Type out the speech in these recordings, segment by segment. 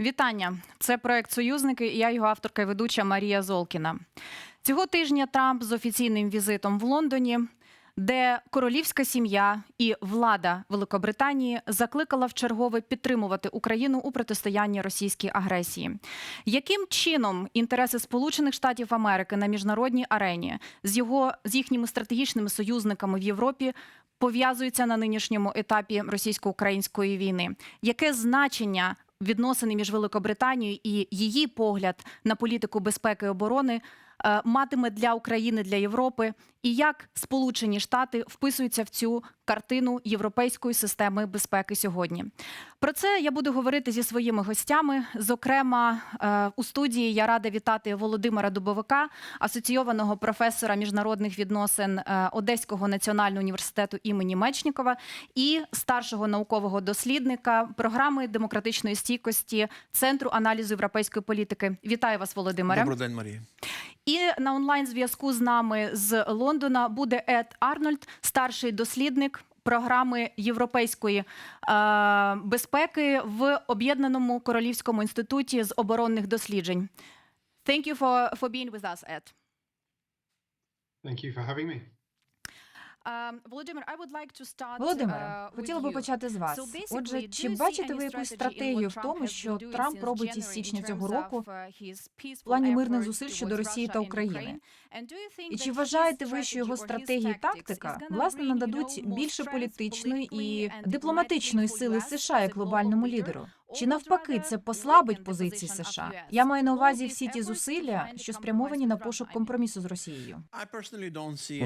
Вітання! Це проект Союзники. і Я його авторка і ведуча Марія Золкіна. Цього тижня Трамп з офіційним візитом в Лондоні, де королівська сім'я і влада Великобританії закликала чергове підтримувати Україну у протистоянні російській агресії. Яким чином інтереси Сполучених Штатів Америки на міжнародній арені з його з їхніми стратегічними союзниками в Європі пов'язуються на нинішньому етапі російсько-української війни? Яке значення відносини між Великобританією і її погляд на політику безпеки і оборони матиме для України для Європи, і як Сполучені Штати вписуються в цю картину європейської системи безпеки сьогодні? Про це я буду говорити зі своїми гостями. Зокрема, е, у студії я рада вітати Володимира Дубовика, асоційованого професора міжнародних відносин е, Одеського національного університету імені Мечнікова і старшого наукового дослідника програми демократичної стійкості Центру аналізу європейської політики. Вітаю вас, Володимире. Добрий день, Марія. І на онлайн зв'язку з нами з Лондона буде Ед Арнольд, старший дослідник програми європейської е, безпеки в об'єднаному королівському інституті з оборонних досліджень. Thank you for, for being with us, Ed. Thank you for having me. Володимире, uh, хотіла би почати з вас. Отже, чи бачите ви якусь стратегію в тому, що Трамп робить із січня цього року uh, в плані мирних зусиль щодо Росії та України? І чи вважаєте ви, що його стратегії і тактика власне нададуть більше політичної і дипломатичної сили США як глобальному лідеру? Чи навпаки, це послабить позиції США? Я маю на увазі всі ті зусилля, що спрямовані на пошук компромісу з Росією.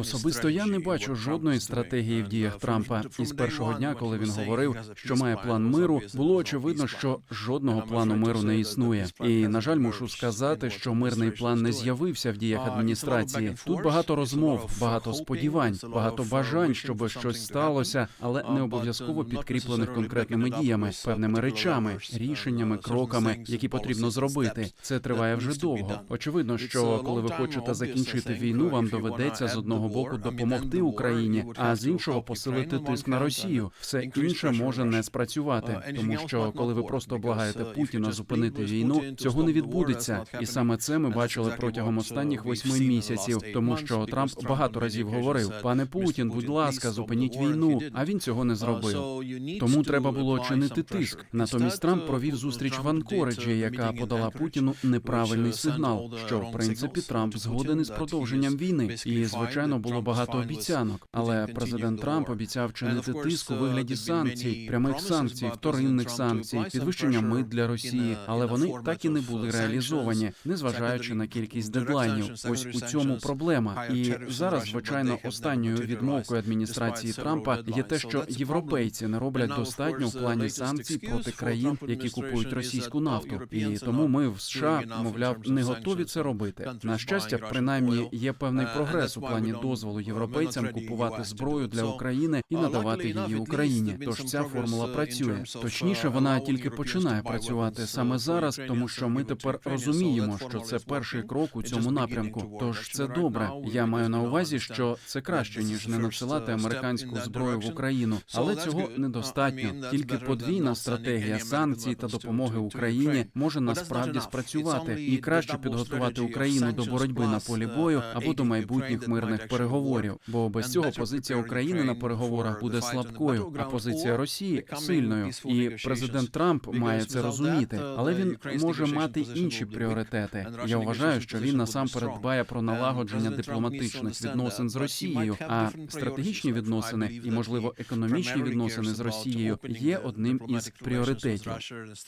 Особисто я не бачу жодної стратегії в діях Трампа. І з першого дня, коли він говорив, що має план миру, було очевидно, що жодного плану миру не існує. І на жаль, мушу сказати, що мирний план не з'явився в діях адміністрації. Тут багато розмов, багато сподівань, багато бажань, щоб щось сталося, але не обов'язково підкріплених конкретними діями, певними речами, рішеннями, кроками, які потрібно зробити. Це триває вже довго. Очевидно, що коли ви хочете закінчити війну, вам доведеться з одного боку допомогти Україні, а з іншого посилити тиск на Росію. Все інше може не спрацювати, тому що коли ви просто благаєте Путіна зупинити війну, цього не відбудеться. І саме це ми бачили протягом останніх восьми місяців, тому що Трамп багато разів говорив: пане Путін, будь ласка, зупиніть війну. А він цього не зробив. Тому треба було чинити тиск. Натомість Трамп провів зустріч в Анкориджі, яка подала Путіну неправильний сигнал, що в принципі Трамп згоден із продовженням війни. І звичайно було багато обіцянок. Але президент Трамп обіцяв чинити тиск у вигляді санкцій, прямих санкцій, вторинних санкцій, підвищення мит для Росії. Але вони так і не були реалізовані, незважаючи на кількість дедлайнів. Ось у цьому проблема. І зараз, звичайно, останньою відмовкою адміністрації Трампа є те, що європейці не роблять достатньо в плані санкцій проти країн, які купують російську нафту. І тому ми в США, мовляв, не готові це робити. На щастя, принаймні є певний прогрес у плані дозволу європейцям купувати зброю для України і надавати її Україні. Тож ця формула працює. Точніше, вона тільки починає працювати саме зараз, тому що ми тепер розуміємо, що це перший крок у цьому напрямку. Тож це добре. Я маю на увазі, що це краще ніж не надсилати американську зброю в Україну, але цього недостатньо. Тільки подвійна стратегія санкцій та допомоги Україні може насправді спрацювати і краще підготувати Україну до боротьби на полі бою або до майбутніх мирних переговорів. Бо без цього позиція України на переговорах буде слабкою, а позиція Росії сильною. І президент Трамп має це розуміти, але він може мати інші пріоритети. Я вважаю, що він насамперед дбає про налагодження дипломатичних відносин з Росією. А стратегічні відносини і, можливо, економічні відносини з Росією є одним із пріоритетів.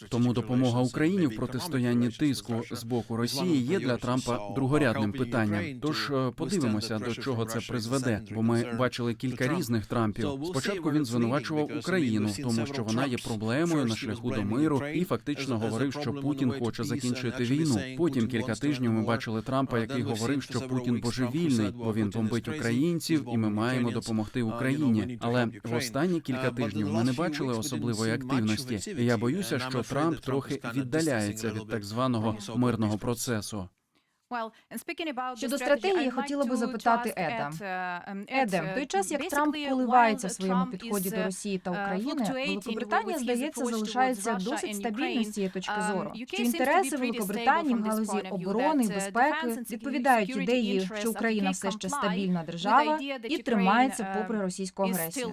Тому допомога Україні в протистоянні тиску з боку Росії є для Трампа другорядним питанням. Тож е, подивимося, до чого це призведе. Бо ми бачили кілька різних Трампів. Спочатку він звинувачував Україну в тому, що вона є проблемою на шляху до миру, і фактично говорив, що Путін хоче закінчити війну. Потім кілька тижнів ми бачили Трампа, який говорив, що Путін божевільний, бо він бомбить українців, і ми маємо допомогти Україні. Але в останні кілька тижнів ми не бачили особливої активності. І я боюся, що Трамп трохи віддаляється від так званого мирного процесу. Щодо стратегії, хотіла би запитати Еда. Еде, в той час як Трамп коливається в своєму підході до Росії та України, Великобританія, здається, залишається досить стабільною з цієї точки зору. Чи інтереси Великобританії в галузі оборони і безпеки відповідають ідеї, що Україна все ще стабільна держава і тримається попри російську агресію?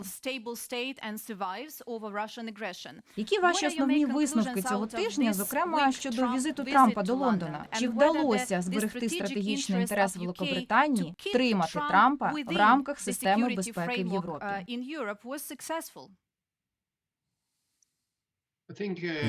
Які ваші основні висновки цього тижня, зокрема щодо візиту Трампа до Лондона? Чи вдалося зберегти стратегічний інтерес Великобританії втримати Трампа в рамках системи безпеки в Європі?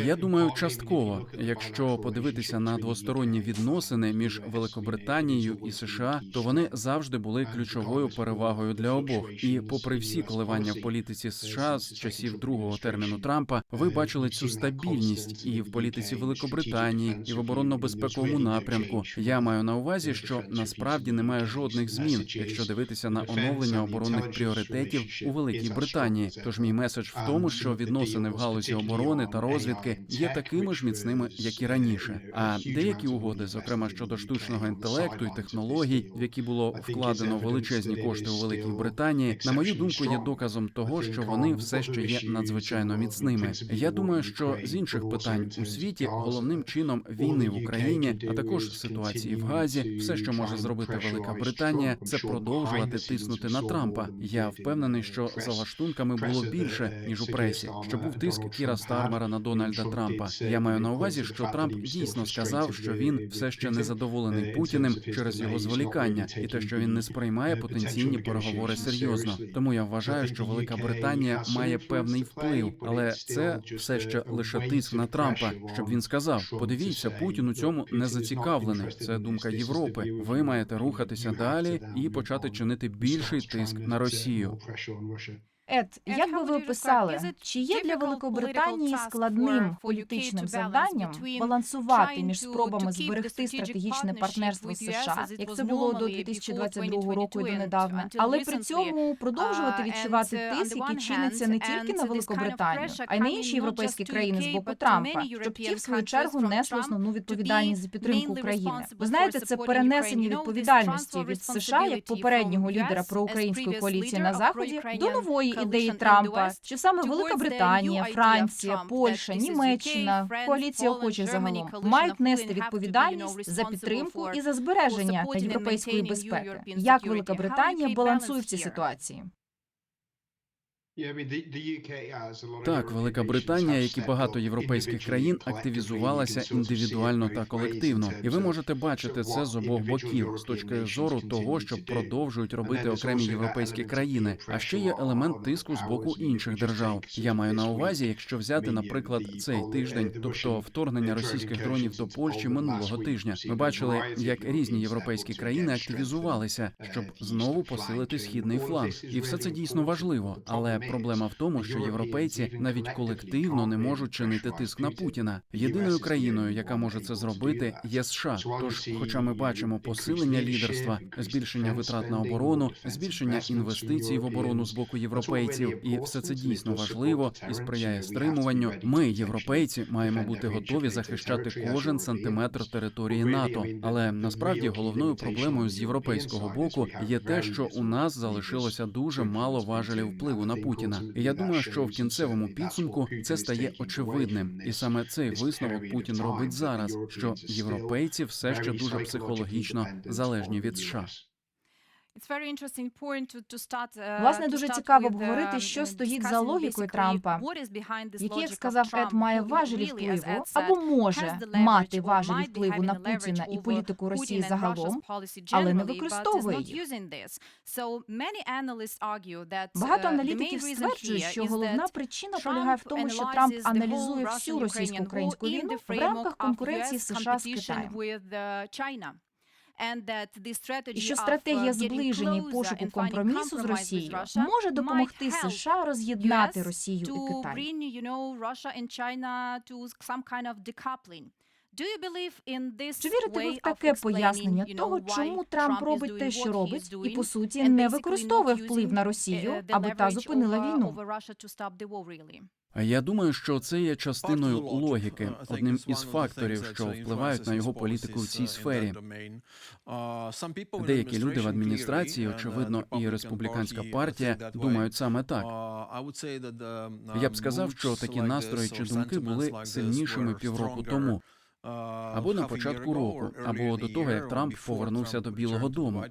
Я думаю, частково, якщо подивитися на двосторонні відносини між Великобританією і США, то вони завжди були ключовою перевагою для обох. І, попри всі коливання в політиці США з часів другого терміну Трампа, ви бачили цю стабільність і в політиці Великобританії, і в оборонно-безпековому напрямку. Я маю на увазі, що насправді немає жодних змін, якщо дивитися на оновлення оборонних пріоритетів у Великій Британії. Тож мій меседж в тому, що відносини в галузі оборони та розвідки є такими ж міцними, як і раніше. А деякі угоди, зокрема щодо штучного інтелекту і технологій, в які було вкладено величезні кошти у Великій Британії, на мою думку, є доказом того, що вони все ще є надзвичайно міцними. Я думаю, що з інших питань у світі головним чином війни в Україні, а також ситуації в Газі, все, що може зробити Велика Британія, це продовжувати тиснути на Трампа. Я впевнений, що за лаштунками було більше ніж у пресі, що був тиск Кіра Стармера на Дональда Трампа. Я маю на увазі, що Трамп дійсно сказав, що він все ще незадоволений Путіним через його зволікання, і те, що він не сприймає потенційні переговори серйозно. Тому я вважаю, що Велика Британія має певний вплив, але це все ще лише тиск на Трампа, щоб він сказав: подивіться, Путін у цьому не зацікавлений. Це думка Європи. Ви маєте рухатися далі і почати чинити більший тиск на Росію. Ед, як би ви описали, чи є для Великобританії складним політичним завданням балансувати між спробами зберегти стратегічне партнерство з США, як це було до 2022 року і донедавна, але при цьому продовжувати відчувати тиск, який чиниться не тільки на Великобританію, а й на інші європейські країни з боку Трампа, щоб ті в свою чергу несли основну відповідальність за підтримку України. Ви знаєте, це перенесення відповідальності від США як попереднього лідера проукраїнської коаліції на заході до нової ідеї Трампа, що саме Велика Британія, Франція, Польща, Німеччина, коаліція охоче загалом мають нести відповідальність за підтримку і за збереження європейської безпеки. Як Велика Британія балансує в цій ситуації? Так, Велика Британія, як і багато європейських країн, активізувалася індивідуально та колективно, і ви можете бачити це з обох боків з точки зору того, що продовжують робити окремі європейські країни. А ще є елемент тиску з боку інших держав. Я маю на увазі, якщо взяти, наприклад, цей тиждень, тобто вторгнення російських дронів до Польщі минулого тижня. Ми бачили, як різні європейські країни активізувалися, щоб знову посилити східний фланг, і все це дійсно важливо, але проблема в тому, що європейці навіть колективно не можуть чинити тиск на Путіна. Єдиною країною, яка може це зробити, є США. Тож, хоча ми бачимо посилення лідерства, збільшення витрат на оборону, збільшення інвестицій в оборону з боку європейців, і все це дійсно важливо і сприяє стримуванню. Ми, європейці, маємо бути готові захищати кожен сантиметр території НАТО. Але насправді головною проблемою з європейського боку є те, що у нас залишилося дуже мало важелів впливу на Путіна. І я думаю, що в кінцевому підсумку це стає очевидним, і саме цей висновок Путін робить зараз, що європейці все ще дуже психологічно залежні від США. Власне, дуже цікаво обговорити, що стоїть за логікою Трампа, який, як сказав Ед, має важелі впливу. або може мати важелі впливу на Путіна і політику Росії загалом, але не використовує їх. Багато аналітиків стверджують, що головна причина полягає в тому, що Трамп аналізує всю російсько-українську війну в рамках конкуренції США з Китаєм. І що стратегія зближення і пошуку компромісу з Росією може допомогти США роз'єднати Росію і Китай. Чи вірите ви в таке пояснення того, чому Трамп робить те, що робить, і по суті не використовує вплив на Росію, аби та зупинила війну? Я думаю, що це є частиною логіки, одним із факторів, що впливають на його політику в цій сфері. Деякі люди в адміністрації, очевидно, і республіканська партія думають саме так. Я б сказав, що такі настрої чи думки були сильнішими півроку тому, або на початку року, або до того, як Трамп повернувся до Білого Дому.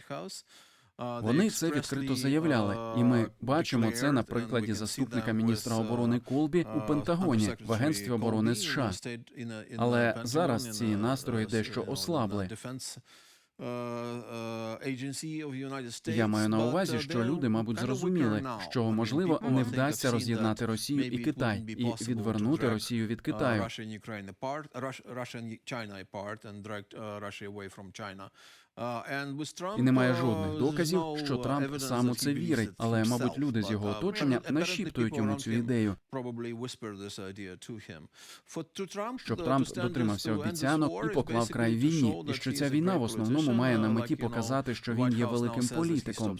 Вони це відкрито заявляли, і ми бачимо це на прикладі заступника міністра оборони Колбі у Пентагоні в агентстві оборони США. Але зараз ці настрої дещо ослабли. Я маю на увазі, що люди, мабуть, зрозуміли, що можливо не вдасться роз'єднати Росію і Китай і відвернути Росію від Китаю. І немає жодних доказів, що Трамп сам у це вірить. Але, мабуть, люди з його оточення нашіптують йому цю ідею, щоб Трамп дотримався обіцянок і поклав край війні, і що ця війна в основному має на меті показати, що він є великим політиком.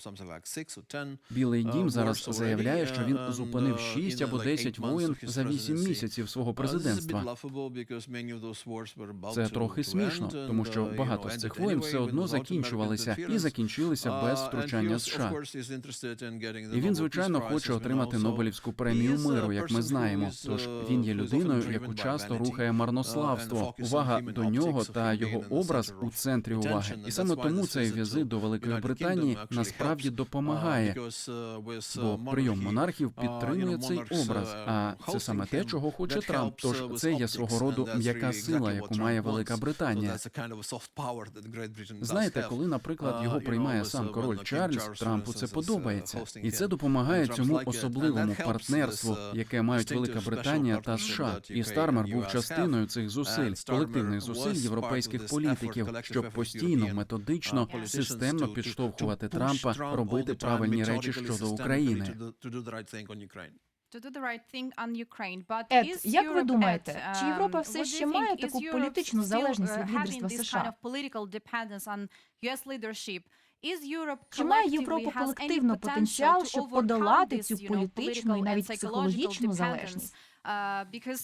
Білий дім зараз заявляє, що він зупинив 6 або 10 воєн за 8 місяців свого президентства. Це трохи смішно, тому що багато з цих воєн все одно закінчувалися і закінчилися без втручання США. І він, звичайно, хоче отримати Нобелівську премію миру, як ми знаємо. Тож він є людиною, яку часто рухає марнославство. Увага до нього та його образ у центрі уваги. І саме тому цей візит до Великої Британії насправді допомагає. Бо прийом монархів підтримує цей образ. А це саме те, чого хоче Трамп. Тож це є свого роду м'яка сила, яку має Велика Британія. Знаєте, коли, наприклад, його приймає сам король Чарльз, Трампу це подобається, і це допомагає цьому особливому партнерству, яке мають Велика Британія та США. І Стармер був частиною цих зусиль, колективних зусиль європейських політиків, щоб постійно, методично, системно підштовхувати Трампа робити правильні речі щодо України. Ед, як ви думаєте, чи Європа все ще має таку політичну залежність від лідерства США? Чи має Європа колективно потенціал, щоб подолати цю політичну і навіть психологічну залежність?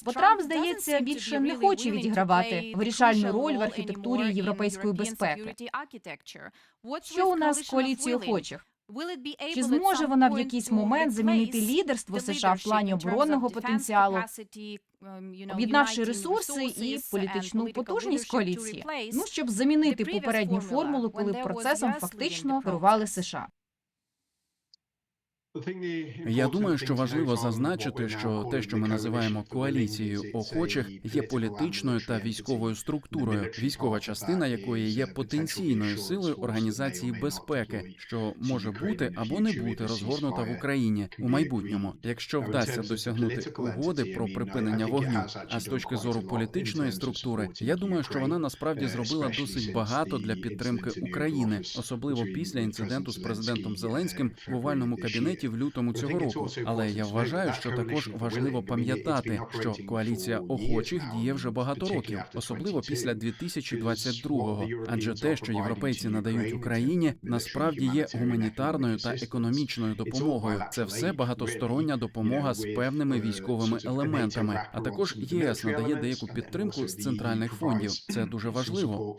Бо Трамп, здається, більше не хоче відігравати вирішальну роль в архітектурі європейської безпеки. Що у нас з коаліцією охочих? Чи зможе вона в якийсь момент замінити лідерство США в плані оборонного потенціалу, об'єднавши ресурси і політичну потужність коаліції? Ну щоб замінити попередню формулу, коли процесом фактично керували США. Я думаю, що важливо зазначити, що те, що ми називаємо коаліцією охочих, є політичною та військовою структурою, військова частина якої є потенційною силою організації безпеки, що може бути або не бути розгорнута в Україні у майбутньому, якщо вдасться досягнути угоди про припинення вогню. А з точки зору політичної структури, я думаю, що вона насправді зробила досить багато для підтримки України, особливо після інциденту з президентом Зеленським в овальному кабінеті в лютому цього року. Але я вважаю, що також важливо пам'ятати, що коаліція охочих діє вже багато років, особливо після 2022-го. Адже те, що європейці надають Україні, насправді є гуманітарною та економічною допомогою. Це все багатостороння допомога з певними військовими елементами. А також ЄС надає деяку підтримку з центральних фондів. Це дуже важливо.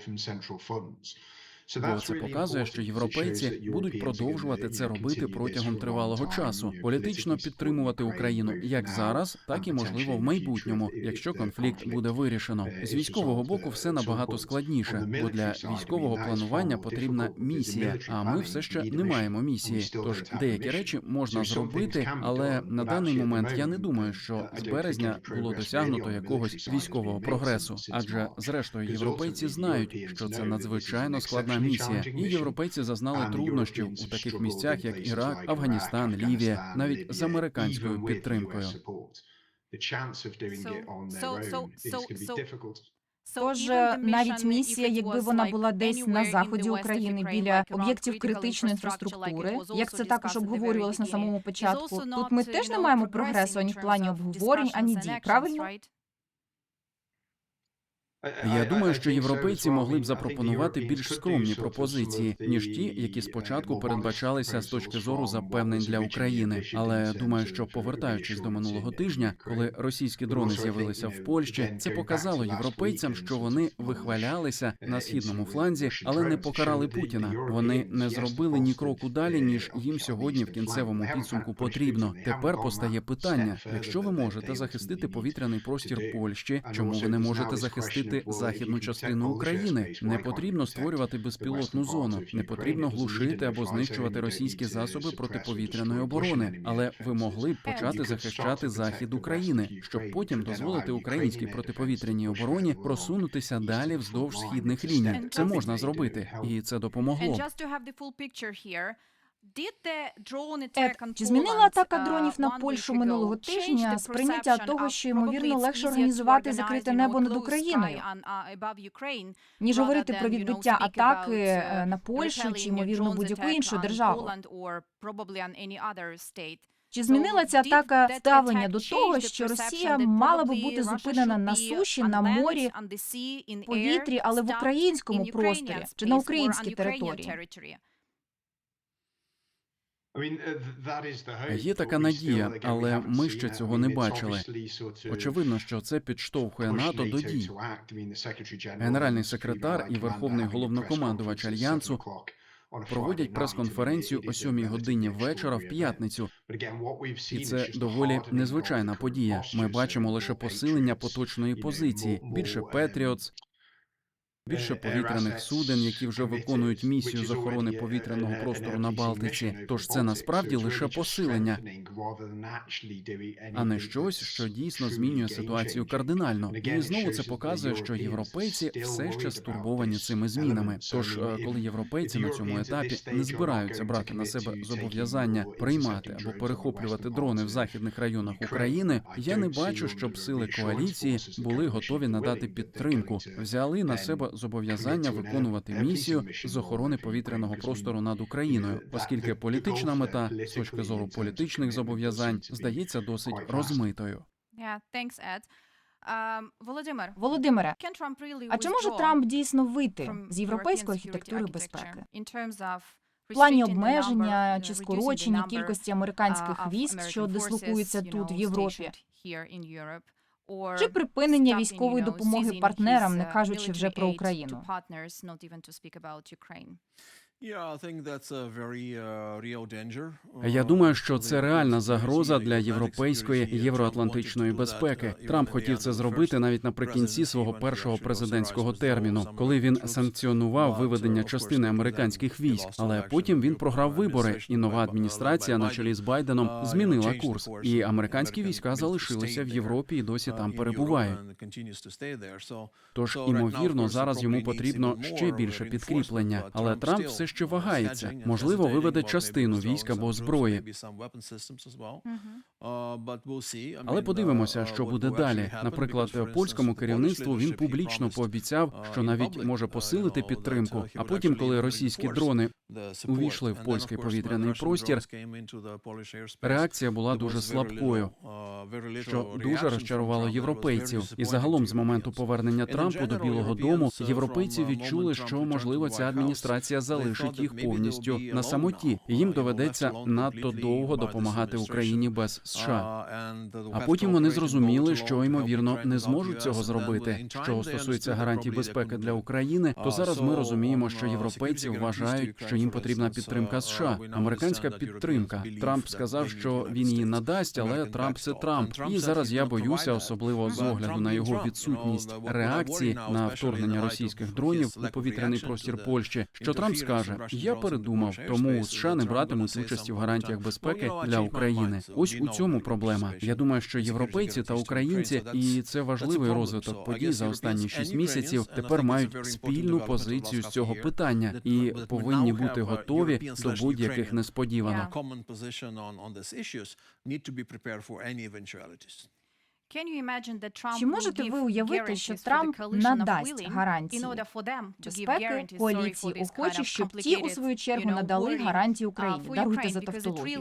Бо це показує, що європейці будуть продовжувати це робити протягом тривалого часу, політично підтримувати Україну як зараз, так і можливо в майбутньому, якщо конфлікт буде вирішено. З військового боку все набагато складніше, бо для військового планування потрібна місія. А ми все ще не маємо місії. Тож деякі речі можна зробити, але на даний момент я не думаю, що з березня було досягнуто якогось військового прогресу. Адже зрештою європейці знають, що це надзвичайно складна місія, і європейці зазнали труднощів у таких місцях, як Ірак, Афганістан, Лівія, навіть з американською підтримкою. Тож навіть місія, якби вона була десь на заході України біля об'єктів критичної інфраструктури, як це також обговорювалось на самому початку. Тут ми теж не маємо прогресу ані в плані обговорень, ані дій. Правильно? Я думаю, що європейці могли б запропонувати більш скромні пропозиції, ніж ті, які спочатку передбачалися з точки зору запевнень для України. Але думаю, що повертаючись до минулого тижня, коли російські дрони з'явилися в Польщі, це показало європейцям, що вони вихвалялися на східному фланзі, але не покарали Путіна. Вони не зробили ні кроку далі, ніж їм сьогодні в кінцевому підсумку потрібно. Тепер постає питання: якщо ви можете захистити повітряний простір Польщі, чому ви не можете захистити західну частину України? Не потрібно створювати безпілотну зону, не потрібно глушити або знищувати російські засоби протиповітряної оборони, але ви могли б почати захищати захід України, щоб потім дозволити українській протиповітряній обороні просунутися далі вздовж східних ліній. Це можна зробити, і це допомогло. Ед, чи змінила атака дронів на Польщу минулого тижня сприйняття того, що ймовірно легше організувати закрите небо над Україною, ніж говорити про відбиття атаки е, на Польщу чи ймовірно будь-яку іншу державу? Чи змінила ця атака ставлення до того, що Росія мала би бути зупинена на суші, на морі, повітрі, але в українському просторі чи на українській території? Є така надія, але ми ще цього не бачили. Очевидно, що це підштовхує НАТО до дій. Генеральний секретар і верховний головнокомандувач альянсу проводять прес-конференцію о 7 годині вечора в п'ятницю. І це доволі незвичайна подія. Ми бачимо лише посилення поточної позиції, більше Петріотс, більше повітряних суден, які вже виконують місію з охорони повітряного простору на Балтиці. Тож це насправді лише посилення, а не щось, що дійсно змінює ситуацію кардинально. І знову це показує, що європейці все ще стурбовані цими змінами. Тож, е, коли європейці на цьому етапі не збираються брати на себе зобов'язання приймати або перехоплювати дрони в західних районах України, я не бачу, щоб сили коаліції були готові надати підтримку, взяли на себе зобов'язання виконувати місію з охорони повітряного простору над Україною, оскільки політична мета з точки зору політичних зобов'язань здається досить розмитою. Володимир, Володимире, а а чи може Трамп дійсно вийти з європейської архітектури безпеки? В плані обмеження чи скорочення кількості американських військ, що дислокуються тут в Європі, чи припинення військової допомоги партнерам, не кажучи вже про Україну? Я думаю, що це реальна загроза для європейської євроатлантичної безпеки. Трамп хотів це зробити навіть наприкінці свого першого президентського терміну, коли він санкціонував виведення частини американських військ. Але потім він програв вибори, і нова адміністрація на чолі з Байденом змінила курс. І американські війська залишилися в Європі і досі там перебувають. Тож, імовірно, зараз йому потрібно ще більше підкріплення, але Трамп все ще вагається. Можливо, виведе частину військ або зброї. Але подивимося, що буде далі. Наприклад, польському керівництву він публічно пообіцяв, що навіть може посилити підтримку. А потім, коли російські дрони увійшли в польський повітряний простір, реакція була дуже слабкою, що дуже розчарувало європейців. І загалом, з моменту повернення Трампу до Білого Дому, європейці відчули, що можливо ця адміністрація залишить їх повністю на самоті, їм доведеться надто довго допомагати Україні без США. А потім вони зрозуміли, що ймовірно не зможуть цього зробити. Що стосується гарантій безпеки для України, то зараз ми розуміємо, що європейці вважають, що їм потрібна підтримка США. Американська підтримка. Трамп сказав, що він її надасть, але Трамп це Трамп. І зараз я боюся, особливо з огляду на його відсутність реакції на вторгнення російських дронів у повітряний простір Польщі. Що Трамп скаже: Я передумав, тому США не братимуть участі в гарантіях безпеки для України. Ось у цьому проблема. Я думаю, що європейці та українці, і це важливий розвиток подій за останні шість місяців. Тепер мають спільну позицію з цього питання і повинні бути готові до будь-яких несподіванок. Чи можете ви уявити, що Трамп надасть гарантії безпеки коаліції охочих, щоб ті у свою чергу надали гарантії Україні? Даруйте за тавтологію.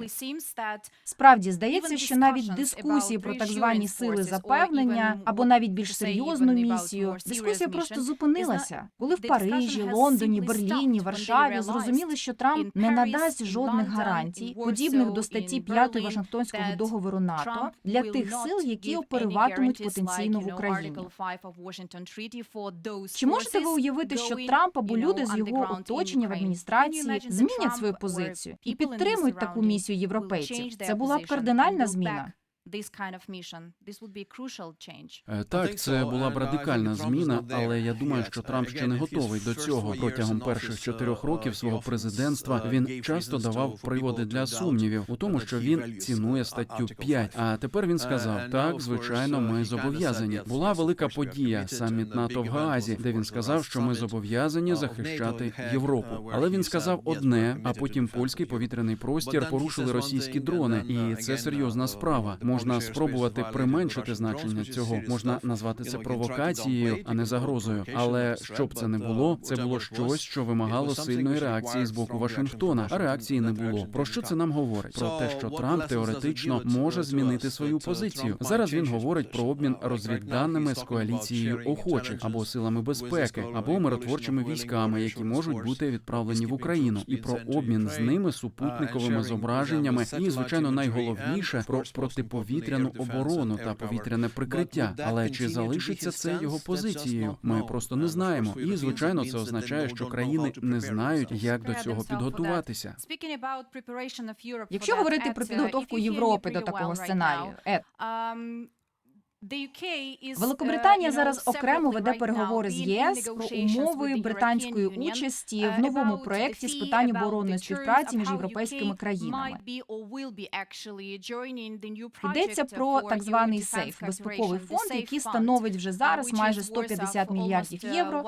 Справді здається, що навіть дискусії про так звані сили запевнення або навіть більш серйозну місію, дискусія просто зупинилася, коли в Парижі, Лондоні, Берліні, Варшаві зрозуміли, що Трамп не надасть жодних гарантій, подібних до статті 5 Вашингтонського договору НАТО для тих сил, які оперуватимуть потенційно в Україні. Чи можете ви уявити, що Трамп або люди з його оточення в адміністрації змінять свою позицію і підтримують таку місію європейців? Це була б кардинальна зміна. Е, Так, це була б радикальна зміна, але я думаю, що Трамп ще не готовий до цього. Протягом перших чотирьох років свого президентства він часто давав приводи для сумнівів у тому, що він цінує статтю 5. А тепер він сказав: так, звичайно, ми зобов'язані. Була велика подія саміт НАТО в Гаазі, де він сказав, що ми зобов'язані захищати Європу. Але він сказав одне, а потім польський повітряний простір порушили російські дрони, і це серйозна справа. Можна спробувати применшити значення цього, можна назвати це провокацією, а не загрозою. Але щоб це не було, це було щось, що вимагало сильної реакції з боку Вашингтона. А реакції не було. Про що це нам говорить? Про те, що Трамп теоретично може змінити свою позицію. Зараз він говорить про обмін розвідданими з коаліцією охочих або силами безпеки, або миротворчими військами, які можуть бути відправлені в Україну, і про обмін з ними супутниковими зображеннями, і звичайно найголовніше про протиповітряну оборону та повітряне прикриття. Але чи залишиться це його позицією? Ми просто не знаємо. І звичайно, це означає, що країни не знають, як до цього підготуватися. Якщо говорити про підготовку Європи до такого сценарію, Ед, Великобританія зараз окремо веде переговори з ЄС про умови британської участі в новому проєкті з питань оборонної співпраці між європейськими країнами. Йдеться про так званий сейф безпековий фонд, який становить вже зараз майже 150 мільярдів євро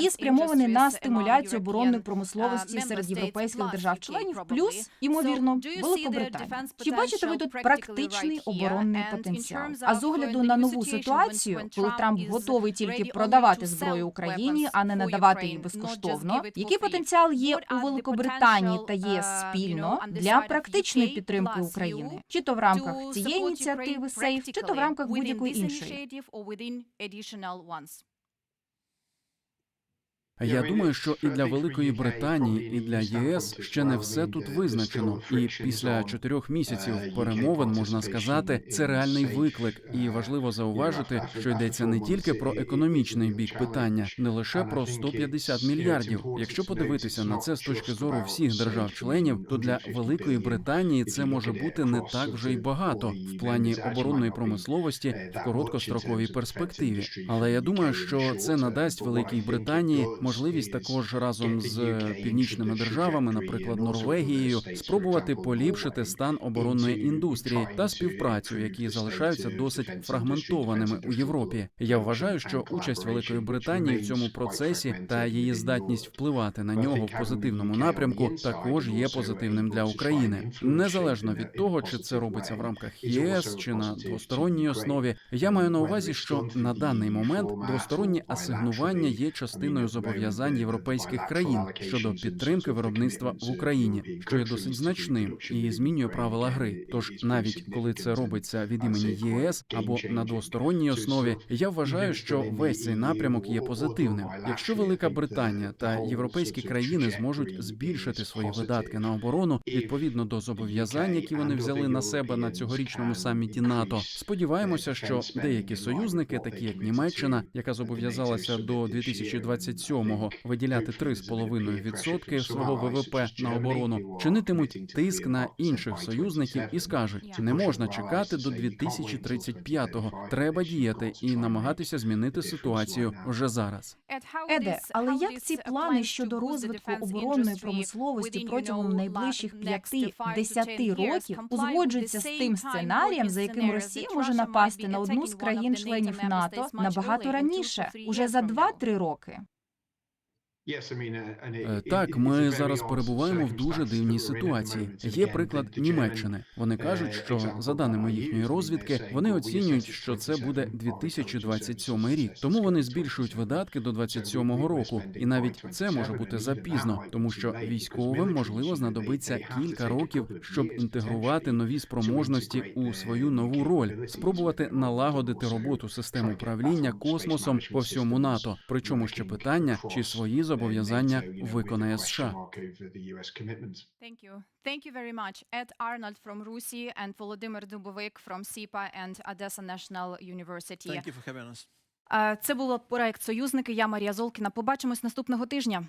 і спрямований на стимуляцію оборонної промисловості серед європейських держав-членів, плюс ймовірно Великобританія. Чи бачите ви тут практичний оборонний потенціал? А з огляду на нову ситуацію, коли Трамп готовий тільки продавати зброю Україні, а не надавати її безкоштовно, який потенціал є у Великобританії та ЄС спільно для практичної підтримки України, чи то в рамках цієї ініціативи сейф, чи то в рамках будь-якої іншої? Я думаю, що і для Великої Британії, і для ЄС ще не все тут визначено. І після чотирьох місяців перемовин можна сказати, це реальний виклик, і важливо зауважити, що йдеться не тільки про економічний бік питання, не лише про 150 мільярдів. Якщо подивитися на це з точки зору всіх держав-членів, то для Великої Британії це може бути не так вже й багато в плані оборонної промисловості в короткостроковій перспективі. Але я думаю, що це надасть Великій Британії можливість також разом з північними державами, наприклад, Норвегією, спробувати поліпшити стан оборонної індустрії та співпрацю, які залишаються досить фрагментованими у Європі. Я вважаю, що участь Великої Британії в цьому процесі та її здатність впливати на нього в позитивному напрямку також є позитивним для України, незалежно від того, чи це робиться в рамках ЄС чи на двосторонній основі. Я маю на увазі, що на даний момент двосторонні асигнування є частиною зобов'язань європейських країн щодо підтримки виробництва в Україні, що є досить значним і змінює правила гри. Тож навіть коли це робиться від імені ЄС або на двосторонній основі, я вважаю, що весь цей напрямок є позитивним. Якщо Велика Британія та європейські країни зможуть збільшити свої видатки на оборону відповідно до зобов'язань, які вони взяли на себе на цьогорічному саміті НАТО, сподіваємося, що деякі союзники, такі як Німеччина, яка зобов'язалася до 2027-го виділяти 3,5% свого ВВП на оборону, чинитимуть тиск на інших союзників і скажуть: не можна чекати до 2035-го. Треба діяти і намагатися змінити ситуацію вже зараз. Еде, але як ці плани щодо розвитку оборонної промисловості протягом найближчих 5-10 років узгоджуються з тим сценарієм, за яким Росія може напасти на одну з країн-членів НАТО набагато раніше, уже за 2-3 роки? Так, it's a ми зараз перебуваємо в дуже дивній ситуації. Є приклад Німеччини. Вони е, кажуть, що за даними їхньої розвідки, вони оцінюють, що це буде 27 2027 рік. Тому вони збільшують видатки до 27 року, і навіть це може бути запізно, тому що військовим можливо знадобиться кілька років, щоб інтегрувати нові спроможності у свою нову роль, спробувати налагодити роботу систем управління космосом по всьому НАТО. Причому ще питання, чи свої зобов'язання виконає США. Thank you. Thank you very much. Ed Arnold from RUSI and Volodymyr Dubovik from SIPA and Odessa National University. Thank you for having us. Е, Це було проект Союзники. Я Марія Золкіна. Побачимось наступного тижня.